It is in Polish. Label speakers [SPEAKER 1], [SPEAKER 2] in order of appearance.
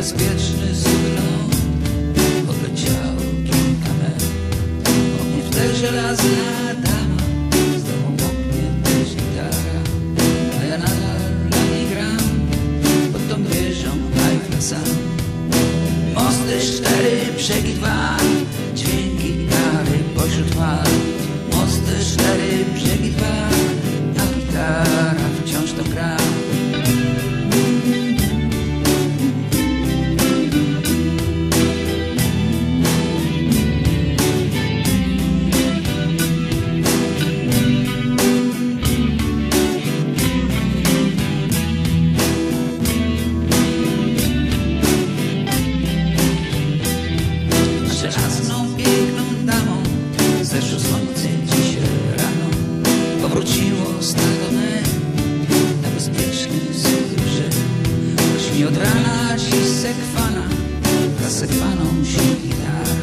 [SPEAKER 1] niebezpieczny zgląd Odleciało kilka metrów Ognie w te żelazne dama Z domu oknie też gitara. A ja nadal dla niej gram Pod tą wieżą Eiffla sam Mosty cztery, brzegi dwa ci se fana, da se fana un ci chitarra,